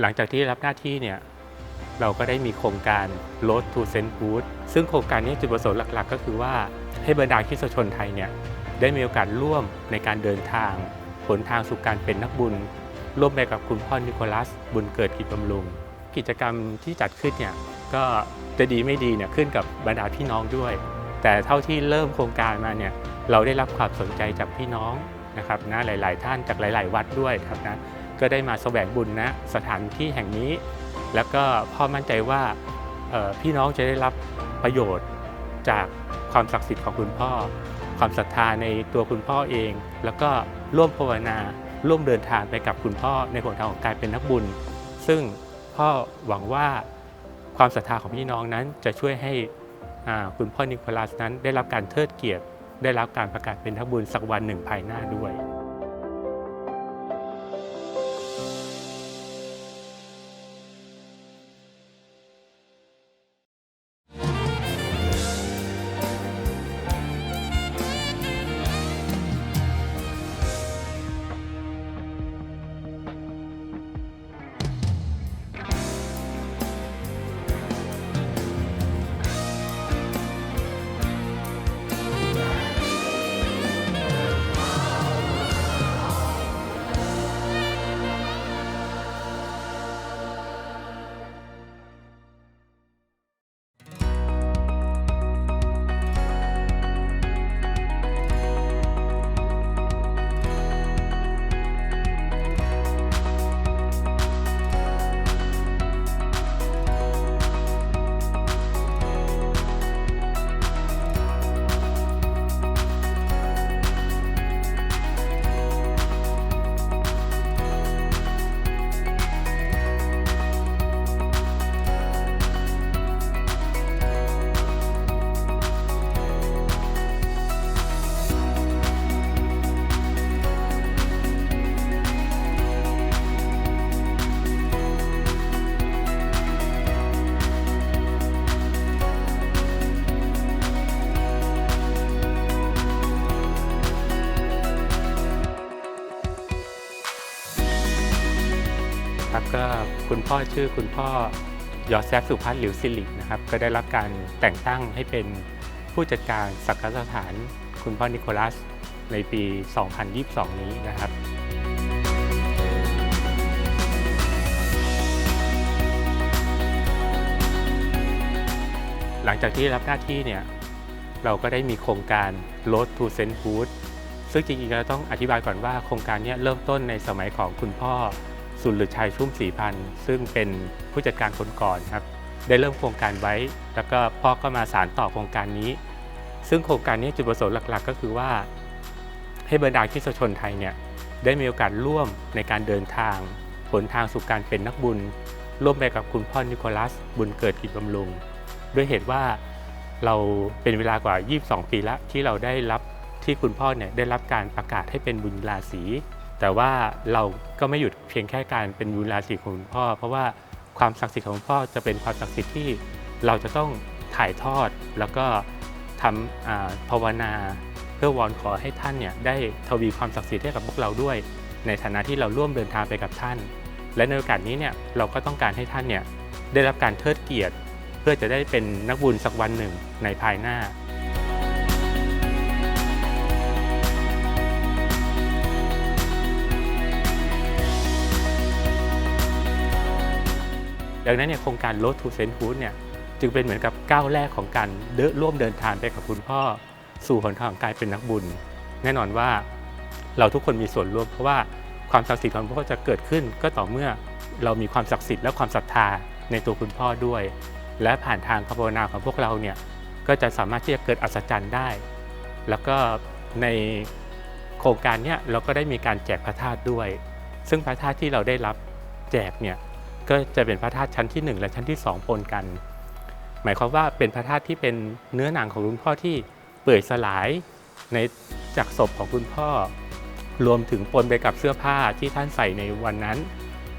หลังจากที่รับหน้าที่เนี่ยเราก็ได้มีโครงการ Road to St. Good ซึ่งโครงการนี้จุดประสงค์หลักๆ ก็คือว่าให้บรรดาคริสตชนไทยเนี่ยได้มีโอกาสร่วมในการเดินทางผลทางสู่การเป็นนักบุญ ร่วมไปกับคุณพ่อนิโคลัส บุญเกิดกิจบำรุง กิจกรรมที่จัดขึ้นเนี่ยก็จะดีไม่ดีเนี่ยขึ้นกับบรรดาพี่น้องด้วย แต่เท่าที่เริ่มโครงการมาเนี่ยเราได้รับความสนใจจากพี่น้องนะครับนะหลาย ๆ ท่านจากหลาย ๆ วัดด้วยครับนะ ก็ได้มาแสวงบุญนะสถานที่แห่งนี้ แล้วก็พ่อมั่นใจว่าพี่น้องจะได้รับประโยชน์จากความศักดิ์สิทธิ์ของคุณพ่อ ความศรัทธาในตัวคุณพ่อเอง แล้วก็ร่วมภาวนา ร่วมเดินทางไปกับคุณพ่อในหนทางของการเป็นนักบุญ ซึ่งพ่อหวังว่าความศรัทธาของพี่น้องนั้นจะช่วยให้คุณพ่อนิโคลัสนั้นได้รับการเทิดเกียรติ ได้รับการประกาศเป็นนักบุญสักวันหนึ่งภายหน้าด้วย คุณพ่อชื่อคุณพ่อยอแซฟสุพัฒน์หลิวสิรินะครับก็ได้รับการแต่งตั้งให้เป็นผู้จัดการสักสถาน คุณพ่อนิโคลัสในปี 2022 นี้นะครับหลังจากที่รับหน้าที่เนี่ยเราก็ได้มีโครงการ Road to St. Good ซึ่งจริงๆเราต้องอธิบายก่อนว่าโครงการนี้เริ่มต้นในสมัยของคุณพ่อ สุรชัยชุ่มศรีพันธ์ซึ่งเป็นผู้จัดการคนก่อนครับ ได้เริ่มโครงการไว้ แล้วก็พ่อก็มาสานต่อโครงการนี้ ซึ่งโครงการนี้จุดประสงค์หลักๆ ก็คือว่า ให้บรรดาคริสชนไทยเนี่ยได้มีโอกาสร่วมในการเดินทางผลทางสู่การเป็นนักบุญ ร่วมไปกับคุณพ่อนิโคลัส บุญเกิดกิจบำรุง ด้วยเหตุว่าเราเป็นเวลากว่า 22 ปีล้วที่เราได้รับที่คุณพ่อเนี่ยได้รับการประกาศให้เป็นบุญราศี แต่ว่าเราก็ไม่หยุดเพียงแค่การเป็นบุญราศีของคุณพ่อ เพราะว่าความศักดิ์สิทธิ์ของคุณพ่อจะเป็นความศักดิ์สิทธิ์ที่เราจะต้องถ่ายทอดแล้วก็ทำภาวนาเพื่อวอนขอให้ท่านเนี่ยได้ทวีความศักดิ์สิทธิ์ให้กับพวกเราด้วย ในฐานะที่เราร่วมเดินทางไปกับท่าน และในโอกาสนี้เนี่ยเราก็ต้องการให้ท่านเนี่ยได้รับการเทิดเกียรติ เพื่อจะได้เป็นนักบุญสักวันหนึ่งในภายหน้า ดังนั้นเนี่ยโครงการ Road to St. Good เนี่ยจึงเป็นเหมือนกับก้าวแรกของการเดร่วมเดินทางไปกับคุณพ่อ สู่หนทางของการเป็นนักบุญ แน่นอนว่าเราทุกคนมีส่วนร่วม เพราะว่าความศักดิ์สิทธิ์ของคุณพ่อจะเกิดขึ้น ก็ต่อเมื่อเรามีความศักดิ์สิทธิ์และความศรัทธาในตัวคุณพ่อด้วย และผ่านทางภาวนาของพวกเราเนี่ยก็จะสามารถที่จะเกิดอัศจรรย์ได้ แล้วก็ในโครงการเนี้ยเราก็ได้มีการแจกพระธาตุด้วย ซึ่งพระธาตุที่เราได้รับแจกเนี่ย ก็จะเป็นพระธาตุชั้นที่ 1 และชั้นที่ 2 ปนกัน หมายความว่าเป็นพระธาตุที่เป็นเนื้อหนังของคุณพ่อที่เปื่อยสลายในจากศพของคุณพ่อ รวมถึงปนไปกับเสื้อผ้าที่ท่านใส่ในวันนั้น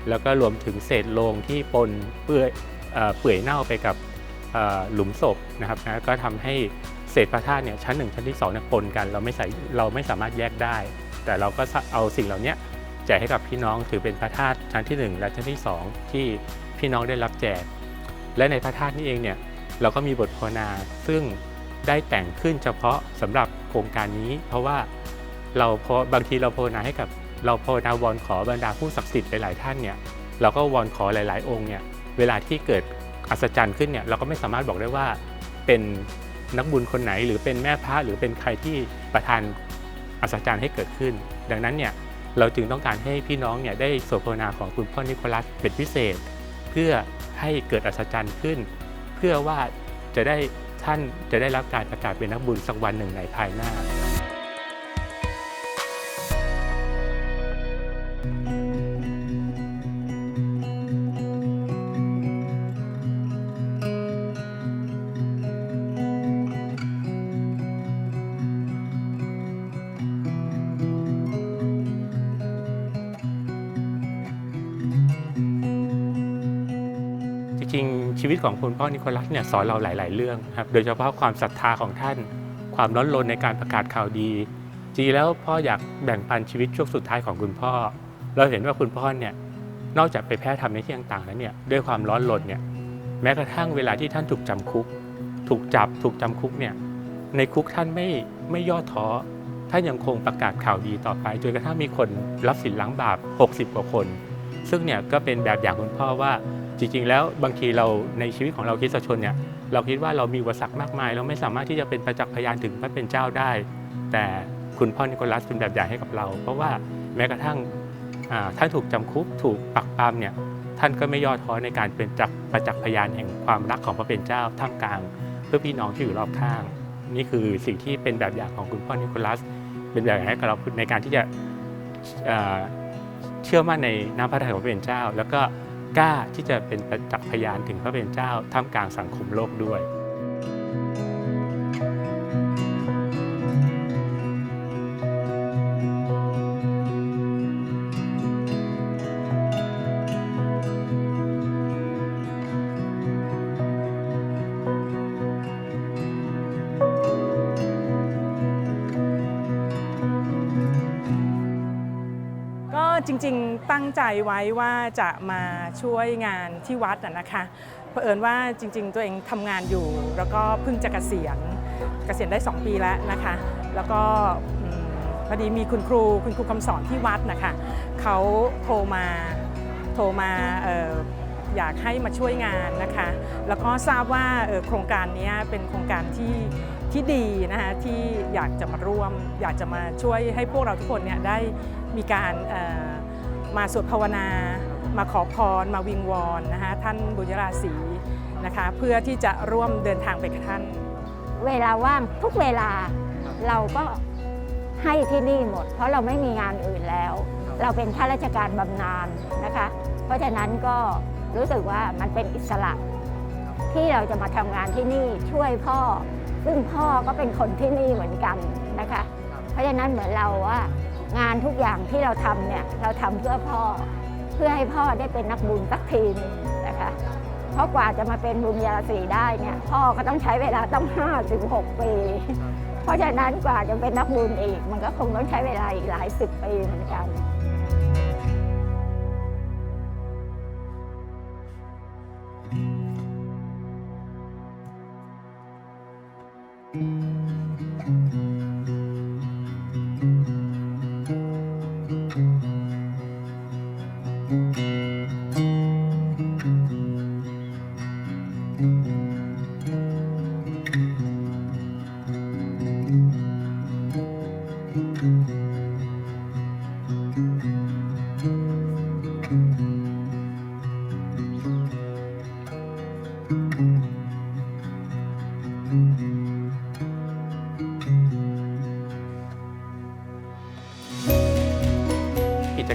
แล้วก็รวมถึงเศษโลงที่ปนเปื่อยเปื่อยเน่าไปกับหลุมศพนะครับนะก็ทำให้เศษพระธาตุเนี่ยชั้นหนึ่งชั้นที่สองเนี่ยปนกัน เราไม่ใส่เราไม่สามารถแยกได้ แต่เราก็เอาสิ่งเหล่านี้ จกให้กับพี่น้องถือเป็นพระธาตุชั้นที่ 1 และชั้นที่ 2 ที่พี่น้องได้รับแจก และในพระธาตุนี้เองเนี่ยเราก็มีบทภาวนาซึ่งได้แต่งขึ้นเฉพาะสำหรับโครงการนี้ เพราะว่าเราพอบางทีเราภาวนาให้กับเราภาวนาวอนขอบรรดาผู้ศักดิ์สิทธิ์หลายๆท่านเนี่ยเราก็วอนขอหลาย ๆ องค์เนี่ยเวลาที่เกิดอัศจรรย์ขึ้นเนี่ยเราก็ไม่สามารถบอกได้ว่าเป็นนักบุญคนไหน หรือเป็นแม่พระหรือเป็นใครที่ประทานอัศจรรย์ให้เกิดขึ้น ดังนั้นเนี่ย เราจึงต้องการให้พี่น้องเนี่ยได้โสวดภนาของคุณพ่อนิโคลัสเป็นพิเศษ เพื่อให้เกิดอัศจรรย์ขึ้น เพื่อว่าจะได้ท่านจะได้รับการประกาศเป็นนักบุญสักวันหนึ่งในภายหน้า จริงๆชีวิตของคุณพ่อนิโคลัสเนี่ยสอนเราหลาย ๆ เรื่องครับโดยเฉพาะความศรัทธาของท่าน ความร้อนรนในการประกาศข่าวดี จริงๆแล้วพ่ออยากแบ่งปันชีวิตช่วงสุดท้ายของคุณพ่อ เราเห็นว่าคุณพ่อเนี่ยนอกจากไปแพร่ทำในที่ต่างๆแล้วเนี่ยด้วยความร้อนรนเนี่ยแม้กระทั่งเวลาที่ท่านถูกจำคุก ถูกจับถูกจำคุกเนี่ยในคุกท่านไม่ไม่ย่อท้อท่านยังคงประกาศข่าวดีต่อไปจนกระทั่งมีคนรับสินล้างบาป 60 กว่าคน ซึ่งเนี่ยก็เป็นแบบอย่างคุณพ่อว่า จริง ๆ แล้วบางทีเราในชีวิตของเราคริสตชนเนี่ยเราคิดว่าเรามีอุปสรรคมากมาย เราไม่สามารถที่จะเป็นประจักษ์พยานถึงพระเป็นเจ้าได้ แต่คุณพ่อนิโคลัสเป็นแบบอย่างให้กับเรา เพราะว่าแม้กระทั่งท่านถูกจำคุกถูกปักปามเนี่ยท่านก็ไม่ย่อท้อในการเป็นจักประจักษ์พยานแห่งความรักของพระเป็นเจ้าท่ามกลาง เพื่อพี่น้องที่อยู่รอบข้าง นี่คือสิ่งที่เป็นแบบอย่างของคุณพ่อนิโคลัส เป็นแบบอย่างให้กับเราในการที่จะเอ่อเชื่อมั่นในน้ำพระทัยของพระเป็นเจ้า แล้วก็ กล้าที่จะเป็นประจักษ์พยานถึงพระเป็นเจ้าท่ามกลางสังคมโลกด้วย จริงๆ ตั้งใจไว้ว่าจะมาช่วยงานที่วัดนะคะเผอิญว่าจริง ๆ ตัวเองทำงานอยู่ แล้วก็เพิ่งจะเกษียณเกษียณได้ 2 ปีแล้วนะคะ แล้วก็พอดีมีคุณครูคุณครูคำสอนที่วัดนะคะเขาโทรมาโทรมา อยากให้มาช่วยงานนะคะ แล้วก็ทราบว่าโครงการนี้เป็นโครงการที่ที่ดีนะคะที่อยากจะมาร่วม อยากจะมาช่วยให้พวกเราทุกคนเนี่ยได้มีการมาสวดภาวนา มาขอพร มาวิงวอนนะคะท่านบุญราศีนะคะเพื่อที่จะร่วมเดินทางไปกับท่าน เวลาว่างทุกเวลาเราก็ให้ที่นี่หมด เพราะเราไม่มีงานอื่นแล้ว เราเป็นข้าราชการบำนาญนะคะ เพราะฉะนั้นก็ รู้สึกว่ามันเป็นอิสระ ที่เราจะมาทำงานที่นี่ช่วยพ่อ ซึ่งพ่อก็เป็นคนที่นี่เหมือนกันนะคะ เพราะฉะนั้นเหมือนเราว่างานทุกอย่างที่เราทำเนี่ยเราทำเพื่อพ่อเพื่อให้พ่อได้เป็นนักบุญสักทีหนึงนะคะเพราะกว่าจะมาเป็นบุญญาราศีได้เนี่ยพ่อก็ต้องใช้เวลาต้อง5ถึง6ปี เพราะฉะนั้นกว่าจะเป็นนักบุญอีก มันก็คงต้องใช้เวลาอีกหลายสิบปีเหมือนกัน กิจ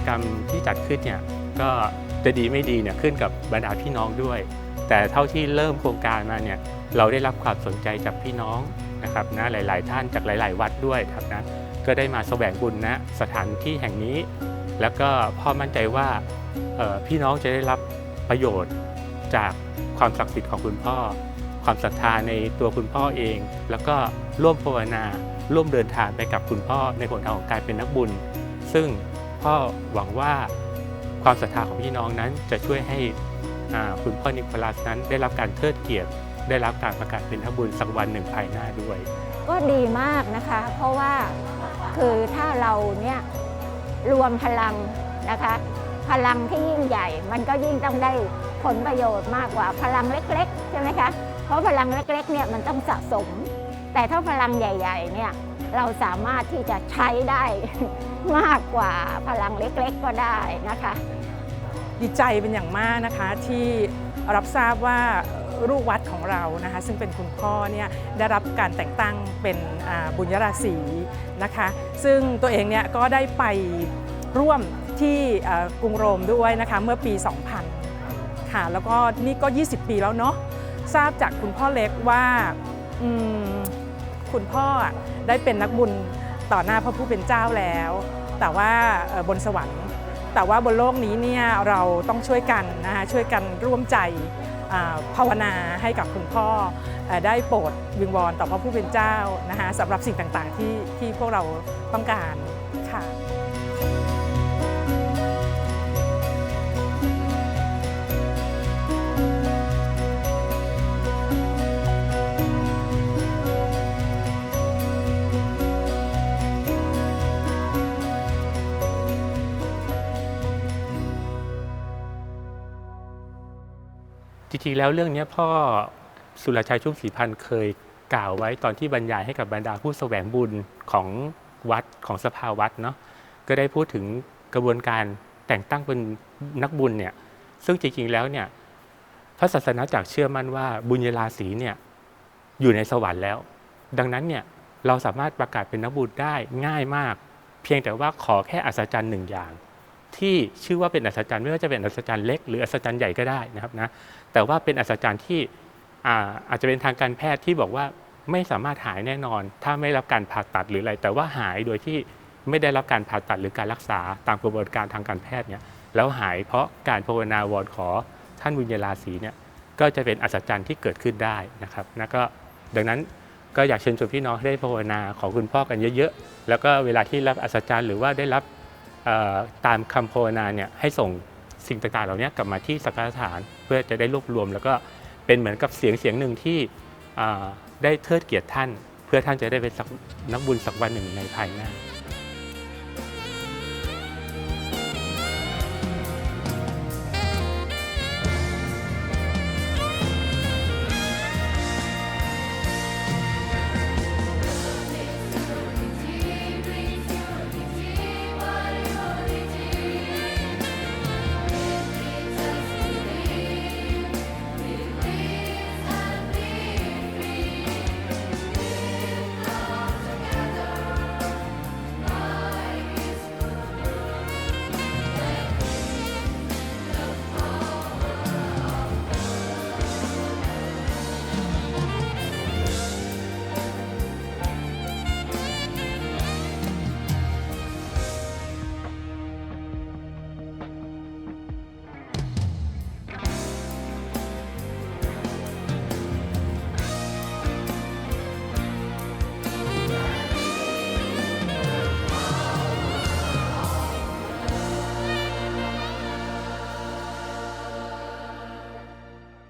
กรรมที่จัดขึ้นเนี่ยก็จะดีไม่ดีเนี่ยขึ้นกับบรรดาพี่น้องด้วย แต่เท่าที่เริ่มโครงการมาเนี่ยเราได้รับความสนใจจากพี่น้องนะครับนะหลาย ๆ ท่านจากหลาย ๆ วัดด้วยครับนะก็ได้มาแสวงบุญนะสถานที่แห่งนี้ แล้วก็พ่อมั่นใจว่าพี่น้องจะได้รับประโยชน์จากความศักดิ์สิทธิ์ของคุณพ่อ ความศรัทธาในตัวคุณพ่อเอง แล้วก็ร่วมภาวนา ร่วมเดินทางไปกับคุณพ่อในหนทางของการเป็นนักบุญ ซึ่งพ่อหวังว่าความศรัทธาของพี่น้องนั้นจะช่วยให้ คุณพ่อนิโคลัสนั้นได้รับการเทิดเกียรติ ได้รับการประกาศเป็นทบุญสักวันหนึ่งภายหน้าด้วย ก็ดีมากนะคะ เพราะว่าคือถ้าเราเนี่ยรวมพลังนะคะ พลังที่ยิ่งใหญ่ มันก็ยิ่งต้องได้ผลประโยชน์มากกว่าพลังเล็กๆใช่ไหมคะเพราะพลังเล็กๆเนี่ยมันต้องสะสม แต่ถ้าพลังใหญ่ๆเนี่ยเราสามารถที่จะใช้ได้มากกว่าพลังเล็กๆก็ได้นะคะ ดีใจเป็นอย่างมากนะคะที่รับทราบว่าลูกวัดของเรานะคะ ซึ่งเป็นคุณพ่อเนี่ยได้รับการแต่งตั้งเป็นบุญยราศีนะคะ ซึ่งตัวเองเนี่ยก็ได้ไปร่วมที่กรุงโรมด้วยนะคะเมื่อปี 2000 ค่ะ แล้วก็นี่ก็ 20 ปีแล้วเนาะทราบจากคุณพ่อเล็กว่าคุณพ่อได้เป็นนักบุญต่อหน้าพระผู้เป็นเจ้าแล้ว แต่ว่าบนสวรรค์ แต่ว่าบนโลกนี้เนี่ยเราต้องช่วยกันนะคะช่วยกันร่วมใจภาวนาให้กับคุณพ่อเอ่อได้โปรดวิงวอนต่อพระผู้เป็นเจ้านะคะสำหรับสิ่งต่างๆที่ที่พวกเราต้องการ ริงๆแล้วเรื่องนี้พ่อสุรชัยชุ่มศรีพันธ์เคยกล่าวไว้ตอนที่บรรยายให้กับบรรดาผู้แสวงบุญของวัดของสภาวัดเนาะก็ได้พูดถึงกระบวนการแต่งตั้งเป็นนักบุญเนี่ยซึ่งจริงๆแล้วเนี่ยพระศาสนาจักเชื่อมั่นว่าบุญยราศีเนี่ยอยู่ในสวรรค์แล้ว ดังนั้นเนี่ยเราสามารถประกาศเป็นนักบุญได้ง่ายมาก เพียงแต่ว่าขอแค่อัศจรรย์หนึ่งอย่าง ที่ชื่อว่าเป็นอัศจรรย์ไม่ว่าจะเป็นอัศจรรย์เล็กหรืออัศจรรย์ใหญ่ก็ได้นะครับนะแต่ว่าเป็นอัศจรรย์ที่อาจจะเป็นทางการแพทย์ที่บอกว่าไม่สามารถหายแน่นอน ถ้าไม่รับการผ่าตัดหรืออะไร แต่ว่าหายโดยที่ไม่ได้รับการผ่าตัดหรือการรักษาตามกระบวนการทางการแพทย์เนี่ยแล้วหายเพราะการภาวนาวอนขอท่านบุญยราศีเนี่ยก็จะเป็นอัศจรรย์ที่เกิดขึ้นได้นะครับแล้วก็ดังนั้นก็อยากเชิญชวนพี่น้องให้ได้ภาวนาขอคุณพ่อกันเยอะๆ แล้วก็เวลาที่รับอัศจรรย์หรือว่าได้รับ ตามคำภาวนาเนี่ยให้ส่งสิ่งต่างๆ เหล่านี้กลับมาที่สักการะสถานเพื่อจะได้รวบรวม แล้วก็เป็นเหมือนกับเสียงเสียงหนึ่งที่ได้เทิดเกียรติท่าน เพื่อท่านจะได้เป็นนักบุญสักวันหนึ่งในภายหน้า